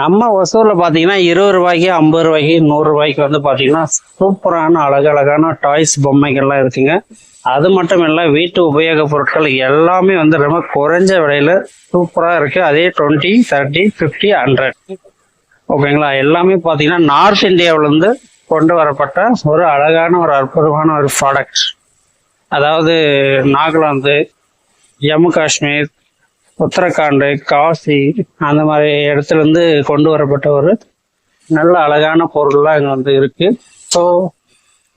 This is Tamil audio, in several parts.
நம்ம ஒசூரில் பார்த்தீங்கன்னா இருபது ரூபாய்க்கு ஐம்பது ரூபாய்க்கு நூறு ரூபாய்க்கு வந்து பார்த்தீங்கன்னா சூப்பரான அழகழகான டாய்ஸ் பொம்மைகள்லாம் இருக்குங்க. அது மட்டும் இல்லை வீட்டு உபயோகப் பொருட்கள் எல்லாமே வந்து ரொம்ப குறைஞ்ச விலையில் சூப்பராக இருக்குது அதே டுவெண்ட்டி தேர்ட்டி ஃபிஃப்டி ஹண்ட்ரட் ஓகேங்களா? எல்லாமே பார்த்தீங்கன்னா நார்த் இந்தியாவிலேருந்து கொண்டு வரப்பட்ட ஒரு அழகான ஒரு அற்புதமான ஒரு ப்ராடக்ட் அதாவது நாகாலாந்து ஜம்மு காஷ்மீர் உத்தரகாண்ட் காசி அந்த மாதிரி இடத்துல இருந்து கொண்டு வரப்பட்ட ஒரு நல்ல அழகான பொருள்லாம் இங்கே வந்து இருக்குது ஸோ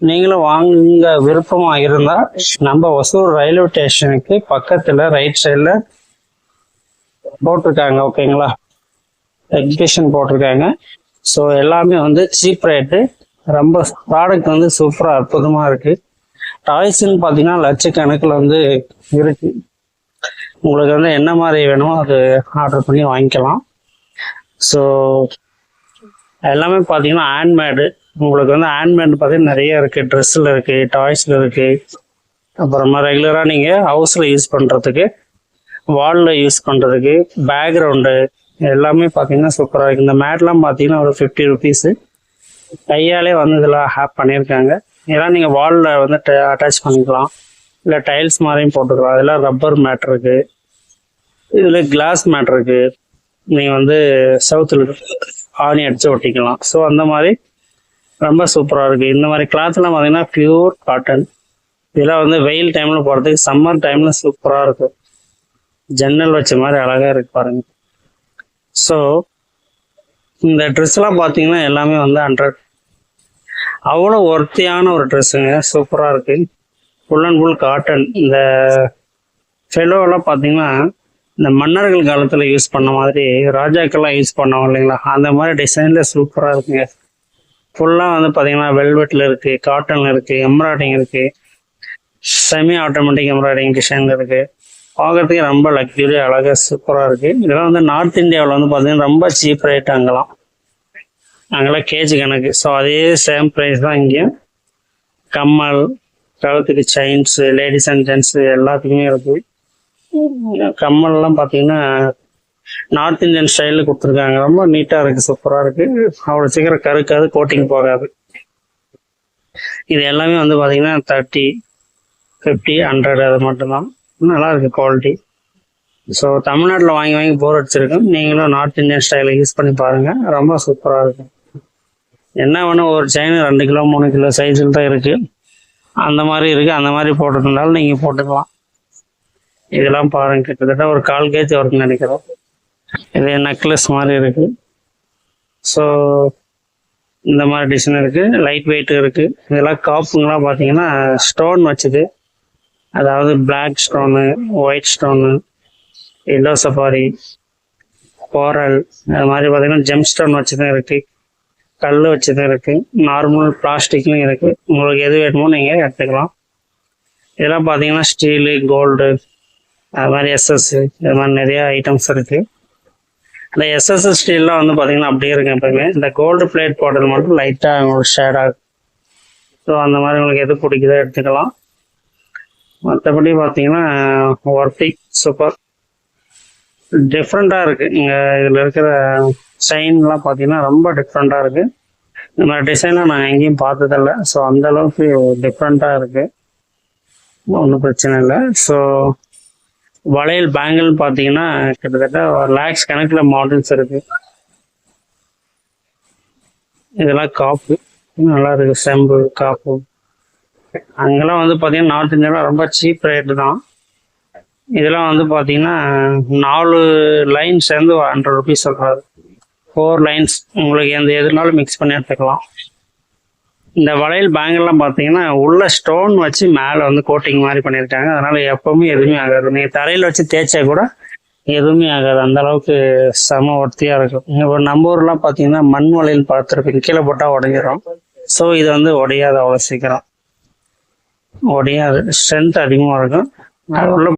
நீங்களும் வாங்க விருப்பமாக இருந்தால் நம்ம ஒசூர் ரயில்வே ஸ்டேஷனுக்கு பக்கத்தில் ரைட் சைடில் போட்டிருக்காங்க ஓகேங்களா? எக்ஸிபிஷன் போட்டிருக்காங்க. ஸோ எல்லாமே வந்து சீப் ரேட்டு ரொம்ப ப்ராடக்ட் வந்து சூப்பராக அற்புதமாக இருக்குது டாய்ஸ்ன்னு பார்த்தீங்கன்னா லட்சக்கணக்கில் வந்து இருக்குது உங்களுக்கு வந்து என்ன மாதிரி வேணுமோ அது ஆர்டர் பண்ணி வாங்கிக்கலாம். ஸோ எல்லாமே பார்த்தீங்கன்னா ஹேண்ட்மேடு உங்களுக்கு வந்து ஹேண்ட்மேடு பார்த்தீங்கன்னா நிறைய இருக்குது ட்ரெஸ்ஸில் இருக்குது டாய்ஸில் இருக்குது அப்புறமா ரெகுலராக நீங்கள் ஹவுஸில் யூஸ் பண்ணுறதுக்கு வாலில் யூஸ் பண்ணுறதுக்கு பேக்ரவுண்டு எல்லாமே பார்த்தீங்கன்னா சூப்பராக இருக்குது இந்த மேட்லாம் பார்த்தீங்கன்னா ஒரு ஃபிஃப்டி ருபீஸு கையாலே வந்து இதெல்லாம் ஹேப் பண்ணியிருக்காங்க. இதெல்லாம் நீங்கள் வாலில் வந்து அட்டாச் பண்ணிக்கலாம். இல்லை டைல்ஸ் மாதிரியும் போட்டுக்கலாம். அதெல்லாம் ரப்பர் மேட் இருக்குது இதில் கிளாஸ் மேட் இருக்கு. நீங்கள் வந்து சவுத்தில் ஆணி அடித்து ஒட்டிக்கலாம். ஸோ அந்த மாதிரி ரொம்ப சூப்பராக இருக்குது இந்த மாதிரி கிளாத்லாம் பார்த்தீங்கன்னா பியூர் காட்டன் இதெல்லாம் வந்து வெயில் டைமில் போகிறதுக்கு சம்மர் டைமில் சூப்பராக இருக்கும் ஜன்னல் வச்ச மாதிரி அழகாக இருக்கு பாருங்க. ஸோ இந்த ட்ரெஸ்லாம் பார்த்தீங்கன்னா எல்லாமே வந்து ஹண்ட்ரட் அவ்வளோ ஒர்த்தியான ஒரு ட்ரெஸ்ஸுங்க சூப்பராக இருக்குது ஃபுல் அண்ட் ஃபுல் காட்டன் இந்த ஃபெலோவெல்லாம் பார்த்தீங்கன்னா இந்த மன்னர்கள் காலத்தில் யூஸ் பண்ண மாதிரி ராஜாக்கெல்லாம் யூஸ் பண்ணோம் இல்லைங்களா? அந்த மாதிரி டிசைனில் சூப்பராக இருக்குங்க. ஃபுல்லாக வந்து பார்த்தீங்கன்னா வெல்வெட்டில் இருக்குது காட்டனில் இருக்குது எம்ப்ராய்டிங் இருக்குது செமி ஆட்டோமேட்டிக் எம்ப்ராய்டிங் டிசைனில் இருக்குது பார்க்குறதுக்கே ரொம்ப லக்ஸுரி அழகாக சூப்பராக இருக்குது இதெல்லாம் வந்து நார்த் இந்தியாவில் வந்து பார்த்தீங்கன்னா ரொம்ப சீப் ரேட் அங்கெல்லாம். அங்கெல்லாம் கேஜி கணக்கு. ஸோ அதே சேம் ப்ரைஸ் தான் இங்கேயும். கம்மல் கழுத்துக்கு செயின்ஸு லேடிஸ் அண்ட் ஜென்ஸு எல்லாத்துக்குமே இருக்குது கம்மல்லாம் பார்த்தீங்கன்னா நார்த் இந்தியன் ஸ்டைலில் கொடுத்துருக்காங்க. ரொம்ப நீட்டாக இருக்குது சூப்பராக இருக்குது அவ்வளோ சீக்கிரம் கருக்காது கோட்டிங் போகாது. இது எல்லாமே வந்து பார்த்தீங்கன்னா தேர்ட்டி ஃபிஃப்டி ஹண்ட்ரட் அது மட்டும்தான். நல்லா இருக்குது குவாலிட்டி ஸோ தமிழ்நாட்டில் வாங்கி வாங்கி போர் அடிச்சிருக்கோம். நீங்களும் நார்த் இந்தியன் ஸ்டைலில் யூஸ் பண்ணி பாருங்கள் ரொம்ப சூப்பராக இருக்கும் என்ன வேணும் ஒரு செயின் ரெண்டு கிலோ மூணு கிலோ சைஸில் தான் இருக்குது அந்த மாதிரி இருக்குது அந்த மாதிரி போட்டுருந்தாலும் நீங்கள் போட்டுக்கலாம். இதெல்லாம் பாருங்க கிட்டத்தட்ட ஒரு கால் கேஜ் வரும்னு நினைக்கிறோம். இது நெக்லஸ் மாதிரி இருக்கு. ஸோ இந்த மாதிரி டிசைன் இருக்கு லைட் வெயிட் இருக்கு. இதெல்லாம் காப்புங்கெலாம் பார்த்தீங்கன்னா ஸ்டோன் வச்சுது. அதாவது black stone white stone yellow safari coral அது மாதிரி பார்த்தீங்கன்னா ஜெம் ஸ்டோன் வச்சு தான் இருக்கு. கல் வச்சு தான் இருக்கு. நார்மல் பிளாஸ்டிக்லையும் இருக்கு. உங்களுக்கு எது வேணுமோ நீங்கள் எடுத்துக்கலாம். இதெல்லாம் பார்த்தீங்கன்னா ஸ்டீலு கோல்டு அது மாதிரி எஸ்எஸ் இது மாதிரி நிறைய ஐட்டம்ஸ் இருக்குது இந்த எஸ்எஸ்எஸ் ஸ்டீல்லாம் வந்து பார்த்தீங்கன்னா அப்படியே இருக்கும் எப்பவுமே. இந்த கோல்டு பிளேட் போட்டது மட்டும் லைட்டாக உங்களுக்கு ஷேட் ஆகும் ஸோ அந்த மாதிரி உங்களுக்கு எது பிடிக்குதோ எடுத்துக்கலாம். மற்றபடி பார்த்தீங்கன்னா ஒர்க்கிங் சூப்பர் டிஃப்ரெண்ட்டாக இருக்குது இங்கே இதில் இருக்கிற செயின்லாம் பார்த்தீங்கன்னா ரொம்ப டிஃப்ரெண்ட்டாக இருக்குது இந்த மாதிரி டிசைனாக நான் எங்கேயும் பார்த்ததில்ல. ஸோ அந்தளவுக்கு டிஃப்ரெண்ட்டாக இருக்குது ஒன்றும் பிரச்சனை இல்லை. ஸோ வளையல் பேங்கிள் பார்த்தீங்கன்னா கிட்டத்தட்ட லேக்ஸ் கணக்கில் மாடல்ஸ் இருக்கு. இதெல்லாம் காப்பு நல்லா இருக்கு. செம்பு காப்பு. அங்கெல்லாம் வந்து பார்த்தீங்கன்னா நார்த் இந்தியாவில் ரொம்ப சீப் ரேட்டு தான். இதெல்லாம் வந்து பார்த்தீங்கன்னா நாலு லைன் சேர்ந்து ஹண்ட்ரட் ருபீஸ் சொல்கிறாரு ஃபோர் லைன்ஸ் உங்களுக்கு எந்த எதுனாலும் மிக்ஸ் பண்ணி எடுத்துக்கலாம். இந்த வளையல் பேங்கெல்லாம் பார்த்தீங்கன்னா உள்ள ஸ்டோன் வச்சு மேலே வந்து கோட்டிங் மாதிரி பண்ணியிருக்காங்க. அதனால எப்பவுமே எதுவுமே ஆகாது. நீங்கள் தரையில் வச்சு தேய்ச்சா கூட எதுவுமே ஆகாது. அந்த அளவுக்கு செம ஒர்த்தியாக இருக்கும். இப்போ நம்ம ஊர்லாம் பார்த்தீங்கன்னா மண் வளையல் பார்த்துருப்பீங்க. கீழே போட்டால் உடைஞ்சிரும். ஸோ இது வந்து உடையாது அவ்வளோ சீக்கிரம். உடையாது. ஸ்ட்ரென்த் அதிகமாக இருக்கும். உள்ள